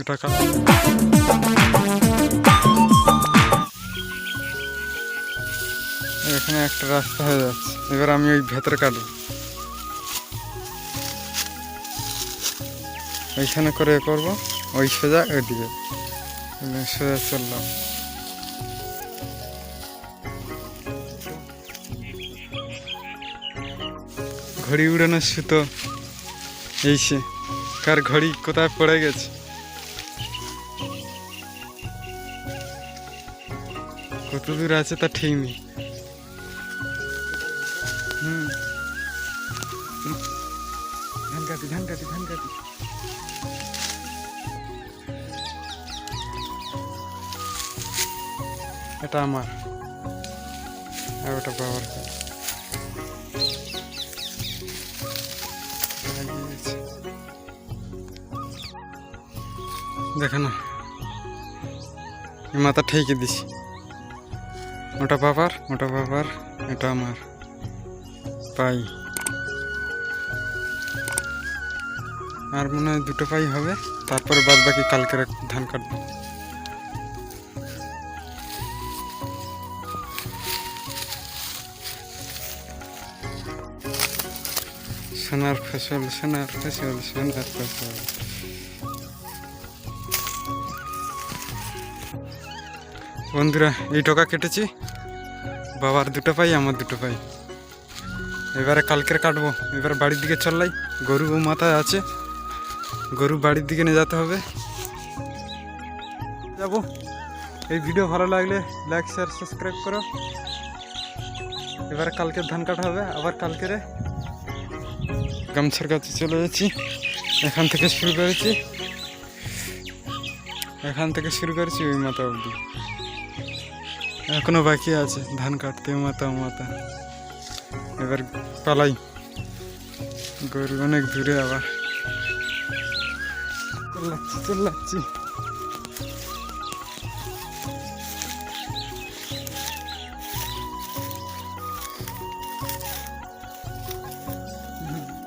এটা কা- এখানে একটা রাস্তা হয়ে যাচ্ছে। এবার আমি ওই ভেতরে কাটবো। ওইখানে করে করব। ওই সোজা ওইদিকে। সোজা চললাম। ঘড়ি উড়ানোর সুতো। এই সে, কার ঘড়ি কোথায় পড়ে গেছে? কত দূর আছে তা ঠিক নেই। হুম। ধান কাটি ধান কাটি ধান কাটি এটা আমার। আর ওটা বাবার দেখে না। মাথা ঠেকে দিছি। ওটা বাবার ওটা বাবার, এটা আমার। পাই। আর মনে হয় দুটো পাই হবে, তারপরে বাদ বাকি কালকের ধান কাটবো। সোনার ফসল সোনার ফসল সোনার ফসল। বন্ধুরা, এই টাকা কেটেছি। বাবার দুটো পাই, আমার দুটো পাই। এবারে কালকের কাটবো। এবারে বাড়ির দিকে চললাই। গরু ও মাথায় আছে। গরু বাড়ির দিকে নিয়ে যেতে হবে। যাব। এই ভিডিও ভালো লাগলে লাইক শেয়ার সাবস্ক্রাইব করো। এবারে কালকে ধান কাটা হবে। আবার কালকেরে গামছার কাছে চলে যাচ্ছি। এখান থেকে শুরু করেছি। এখান থেকে শুরু করেছি ওই মাথা অবধি। এখনও বাকি আছে, ধান কাটতে, মাথা মাথা। এবার পালাই। গরু অনেক দূরে আবার। চল্লাচ্ছি চল্লাচ্ছি